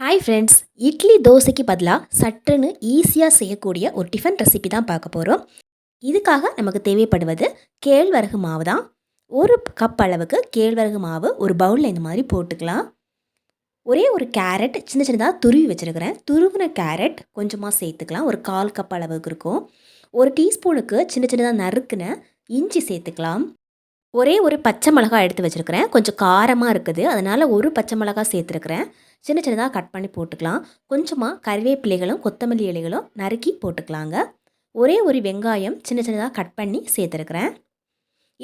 Hi friends idli தோசைக்கு பதிலாக சட்டுன்னு ஈஸியாக செய்யக்கூடிய ஒரு டிஃபன் ரெசிபி தான் பார்க்க போகிறோம் இதுக்காக நமக்கு தேவைப்படுவது கேழ்வரகு மாவு தான் ஒரு கப் அளவுக்கு கேழ்வரகு மாவு ஒரு பவுலில் இந்த மாதிரி போட்டுக்கலாம். ஒரே ஒரு கேரட் சின்ன சின்னதாக துருவி வச்சுருக்கிறேன். துருவின கேரட் கொஞ்சமாக சேர்த்துக்கலாம். ஒரு கால் கப் அளவுக்கு இருக்கும். ஒரு டீஸ்பூனுக்கு சின்ன சின்னதாக நறுக்குன இஞ்சி சேர்த்துக்கலாம். ஒரே ஒரு பச்சை மிளகாய் எடுத்து வச்சுருக்கிறேன். கொஞ்சம் காரமாக இருக்குது. அதனால் ஒரு பச்சை மிளகாய் சேர்த்துருக்குறேன். சின்ன சின்னதாக கட் பண்ணி போட்டுக்கலாம். கொஞ்சமாக கறிவேப்பிலைகளும் கொத்தமல்லி இலைகளும் நறுக்கி போட்டுக்கலாங்க. ஒரே ஒரு வெங்காயம் சின்ன சின்னதாக கட் பண்ணி சேர்த்துருக்குறேன்.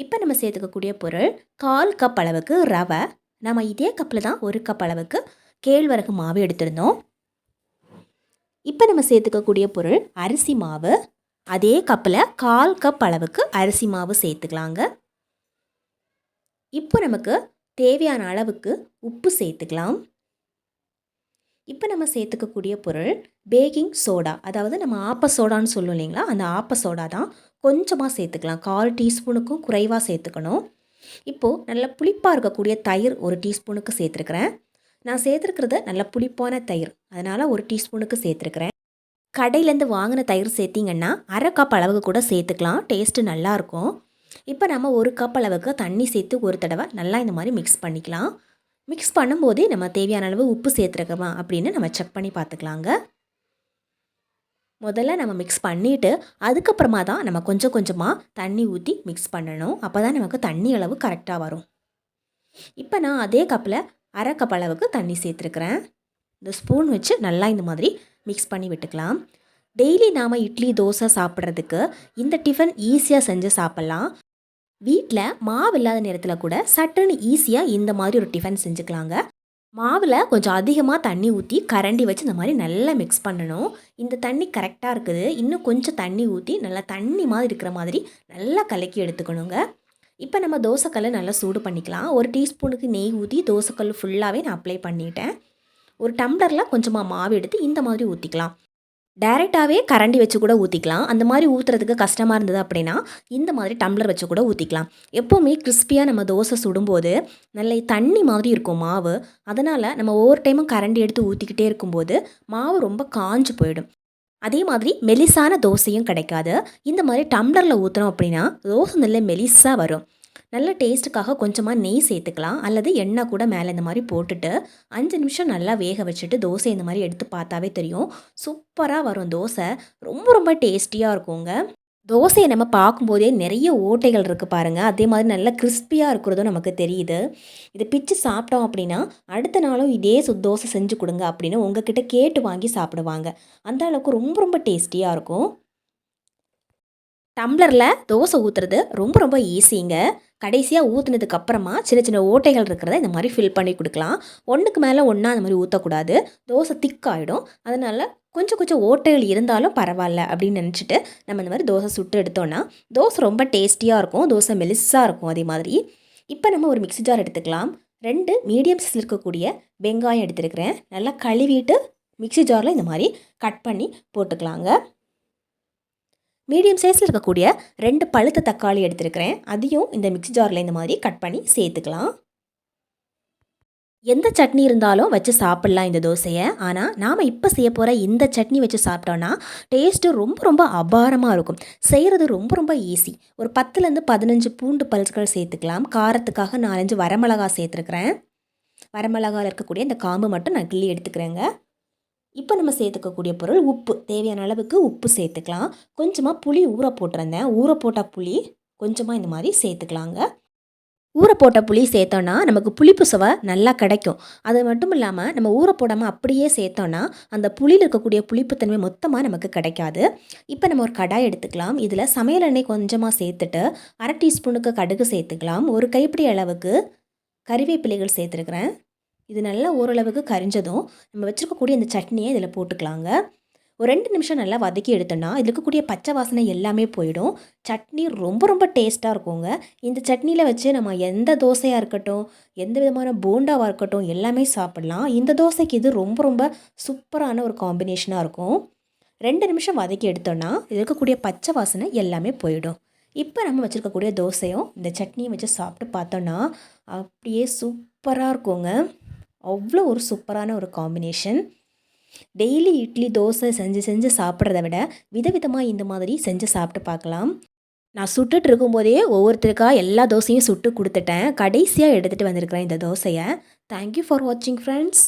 இப்போ நம்ம சேர்த்துக்கக்கூடிய பொருள் கால் கப் அளவுக்கு ரவை. நம்ம இதே கப்பில் தான் ஒரு கப் அளவுக்கு கேழ்வரகு மாவு எடுத்திருந்தோம். இப்போ நம்ம சேர்த்துக்கக்கூடிய பொருள் அரிசி மாவு. அதே கப்பில் கால் கப் அளவுக்கு அரிசி மாவு சேர்த்துக்கலாங்க. இப்போ நமக்கு தேவையான அளவுக்கு உப்பு சேர்த்துக்கலாம். இப்போ நம்ம சேர்த்துக்கக்கூடிய பொருள் பேக்கிங் சோடா அதாவது நம்ம ஆப்ப சோடான்னு சொல்லுவோம் இல்லைங்களா? அந்த ஆப்ப சோடா தான் கொஞ்சமாக சேர்த்துக்கலாம். கால் டீஸ்பூனுக்கும் குறைவாக சேர்த்துக்கணும். இப்போது நல்ல புளிப்பாக இருக்கக்கூடிய தயிர் ஒரு டீஸ்பூனுக்கு சேர்த்துருக்குறேன். நான் சேர்த்துருக்கிறது நல்ல புளிப்பான தயிர். அதனால் ஒரு டீஸ்பூனுக்கு சேர்த்துருக்குறேன். கடையிலேருந்து வாங்கின தயிர் சேர்த்திங்கன்னா அரை கப் அளவுக்கு கூட சேர்த்துக்கலாம். டேஸ்ட்டு நல்லாயிருக்கும் இப்போ நம்ம ஒரு கப் அளவுக்கு தண்ணி சேர்த்து ஒரு தடவை நல்லா இந்த மாதிரி மிக்ஸ் பண்ணிக்கலாம். மிக்ஸ் பண்ணும்போதே நம்ம தேவையான அளவு உப்பு சேர்த்துருக்கோமா அப்படின்னு நம்ம செக் பண்ணி பார்த்துக்கலாங்க. முதல்ல நம்ம மிக்ஸ் பண்ணிவிட்டு அதுக்கப்புறமா தான் நம்ம கொஞ்சம் கொஞ்சமாக தண்ணி ஊற்றி மிக்ஸ் பண்ணணும். அப்போ தான் நமக்கு தண்ணி அளவு கரெக்டாக வரும். இப்போ நான் அதே கப்பில் அரை கப் அளவுக்கு தண்ணி சேர்த்துருக்குறேன். இந்த ஸ்பூன் வச்சு நல்லா இந்த மாதிரி மிக்ஸ் பண்ணி விட்டுக்கலாம். டெய்லி நாம் இட்லி தோசை சாப்பிட்றதுக்கு இந்த டிஃபன் ஈஸியாக செஞ்சு சாப்பிட்லாம். வீட்டில் மாவு இல்லாத நேரத்தில் கூட சட்டுன்னு ஈஸியாக இந்த மாதிரி ஒரு டிஃபன் செஞ்சுக்கலாங்க. மாவில் கொஞ்சம் அதிகமாக தண்ணி ஊற்றி கரண்டி வச்சு இந்த மாதிரி நல்லா மிக்ஸ் பண்ணணும். இந்த தண்ணி கரெக்டாக இருக்குது. இன்னும் கொஞ்சம் தண்ணி ஊற்றி நல்லா தண்ணி மாதிரி இருக்கிற மாதிரி நல்லா கலக்கி எடுத்துக்கணுங்க. இப்போ நம்ம தோசைக்கல்லை நல்லா சூடு பண்ணிக்கலாம். ஒரு டீஸ்பூனுக்கு நெய் ஊற்றி தோசைக்கல் ஃபுல்லாகவே நான் அப்ளை பண்ணிட்டேன். ஒரு டம்ளரில் கொஞ்சமாக மாவு எடுத்து இந்த மாதிரி ஊற்றிக்கலாம் டேரெக்டாகவே கரண்டி வச்சு கூட ஊற்றிக்கலாம் அந்த மாதிரி ஊற்றுறதுக்கு கஷ்டமாக இருந்தது அப்படின்னா இந்த மாதிரி டம்ளர் வச்சு கூட ஊற்றிக்கலாம் எப்போவுமே கிறிஸ்பியாக நம்ம தோசை சுடும்போது நல்ல தண்ணி மாதிரி இருக்கும் மாவு. அதனால் நம்ம ஒவ்வொரு டைமும் கரண்டி எடுத்து ஊற்றிக்கிட்டே இருக்கும்போது மாவு ரொம்ப காஞ்சு போயிடும். அதே மாதிரி மெலிசான தோசையும் கிடைக்காது. இந்த மாதிரி டம்ளரில் ஊற்றுறோம் அப்படின்னா தோசை நல்ல மெலிசாக வரும். நல்ல டேஸ்ட்டுக்காக கொஞ்சமாக நெய் சேர்த்துக்கலாம். அல்லது எண்ணெய் கூட மேலே இந்த மாதிரி போட்டுட்டு அஞ்சு நிமிஷம் நல்லா வேக வச்சுட்டு தோசை இந்த மாதிரி எடுத்து பார்த்தாவே தெரியும். சூப்பராக வரும் தோசை. ரொம்ப ரொம்ப டேஸ்டியாக இருக்குங்க. தோசையை நம்ம பார்க்கும்போதே நிறைய ஓட்டைகள் இருக்குது பாருங்கள் அதே மாதிரி நல்லா கிறிஸ்பியாக இருக்கிறதும் நமக்கு தெரியுது. இதை பிச்சு சாப்பிட்டோம் அப்படின்னா அடுத்த நாளும் இதே சு தோசை செஞ்சு கொடுங்க அப்படின்னு உங்ககிட்ட கேட்டு வாங்கி சாப்பிடுவாங்க. அந்த அளவுக்கு ரொம்ப ரொம்ப டேஸ்டியாக இருக்கும். டம்ளரில் தோசை ஊற்றுறது ரொம்ப ரொம்ப ஈஸிங்க. கடைசியாக ஊற்றுனதுக்கு அப்புறமா சின்ன சின்ன ஓட்டைகள் இருக்கிறத இந்த மாதிரி ஃபில் பண்ணி கொடுக்கலாம். ஒன்றுக்கு மேலே ஒன்றா அந்த மாதிரி ஊற்றக்கூடாது தோசை திக்காயிடும். அதனால் கொஞ்சம் கொஞ்சம் ஓட்டைகள் இருந்தாலும் பரவாயில்ல அப்படின்னு நினச்சிட்டு நம்ம இந்த மாதிரி தோசை சுட்டு எடுத்தோன்னா தோசை ரொம்ப டேஸ்டியாக இருக்கும். தோசை மெலிஸாக இருக்கும் அதே மாதிரி. இப்போ நம்ம ஒரு மிக்ஸி ஜார் எடுத்துக்கலாம். ரெண்டு மீடியம் சைஸில் இருக்கக்கூடிய வெங்காயம் எடுத்துருக்கிறேன். நல்லா கழுவிட்டு மிக்ஸி ஜாரில் இந்த மாதிரி கட் பண்ணி போட்டுக்கலாங்க. மீடியம் சைஸில் இருக்கக்கூடிய ரெண்டு பழுத்த தக்காளி எடுத்துருக்கிறேன். அதையும் இந்த மிக்ஸி ஜாரில் இந்த மாதிரி கட் பண்ணி சேர்த்துக்கலாம். எந்த சட்னி இருந்தாலும் வச்சு சாப்பிட்லாம் இந்த தோசையை. ஆனால் நாம் இப்போ செய்ய போகிற இந்த சட்னி வச்சு சாப்பிட்டோன்னா டேஸ்ட்டு ரொம்ப ரொம்ப அபாரமாக இருக்கும். செய்கிறது ரொம்ப ரொம்ப ஈஸி ஒரு பத்துலேருந்து பதினஞ்சு பூண்டு பல்ஸ்கள் சேர்த்துக்கலாம். காரத்துக்காக நாலஞ்சு வரமிளகா சேர்த்துருக்குறேன். வரமிளகாவில் இருக்கக்கூடிய இந்த காம்பு மட்டும் நான் கிள்ளி எடுத்துக்கிறேங்க. இப்போ நம்ம சேர்த்துக்கக்கூடிய பொருள் உப்பு. தேவையான அளவுக்கு உப்பு சேர்த்துக்கலாம். கொஞ்சமாக புளி ஊற போட்டிருந்தேன். ஊற போட்ட புளி கொஞ்சமாக இந்த மாதிரி சேர்த்துக்கலாங்க. ஊற போட்ட புளி சேர்த்தோன்னா நமக்கு புளிப்பு சுவை நல்லா கிடைக்கும். அது மட்டும் இல்லாமல் நம்ம ஊற போடாமல் அப்படியே சேர்த்தோன்னா அந்த புளியில் இருக்கக்கூடிய புளிப்புத்தன்மை மொத்தமாக நமக்கு கிடைக்காது. இப்போ நம்ம ஒரு கடாய் எடுத்துக்கலாம். இதில் சமையல் எண்ணெய் கொஞ்சமாக சேர்த்துட்டு அரை டீஸ்பூனுக்கு கடுகு சேர்த்துக்கலாம். ஒரு கைப்பிடி அளவுக்கு கறிவேப்பிலைகள் சேர்த்துருக்குறேன். இது நல்லா ஓரளவுக்கு கரிஞ்சதும் நம்ம வச்சுருக்கக்கூடிய இந்த சட்னியை இதில் போட்டுக்கலாங்க. ஒரு ரெண்டு நிமிஷம் நல்லா வதக்கி எடுத்தோன்னா இதில் இருக்கக்கூடிய பச்சை வாசனை எல்லாமே போயிடும். சட்னி ரொம்ப ரொம்ப டேஸ்ட்டாக இருக்குங்க. இந்த சட்னியில் வச்சு நம்ம எந்த தோசையாக இருக்கட்டும் எந்த விதமான போண்டாவாக இருக்கட்டும் எல்லாமே சாப்பிட்லாம். இந்த தோசைக்கு இது ரொம்ப ரொம்ப சூப்பரான ஒரு காம்பினேஷனாக இருக்கும். ரெண்டு நிமிஷம் வதக்கி எடுத்தோன்னா இதில் இருக்கக்கூடிய பச்சை வாசனை எல்லாமே போயிடும். இப்போ நம்ம வச்சுருக்கக்கூடிய தோசையும் இந்த சட்னியும் வச்சு சாப்பிட்டு பார்த்தோன்னா அப்படியே சூப்பராக இருக்குங்க. அவ்வளோ ஒரு சூப்பரான ஒரு காம்பினேஷன் டெய்லி இட்லி தோசை செஞ்சு செஞ்சு சாப்பிட்றத விட விதவிதமாக இந்த மாதிரி செஞ்சு சாப்பிட்டு பார்க்கலாம். நான் சுட்டுட்டு இருக்கும்போதே ஒவ்வொருத்தருக்கா எல்லா தோசையும் சுட்டு கொடுத்துட்டேன். கடைசியாக எடுத்துகிட்டு வந்திருக்கிறேன் இந்த தோசையை. தேங்க்யூ ஃபார் வாட்சிங் ஃப்ரெண்ட்ஸ்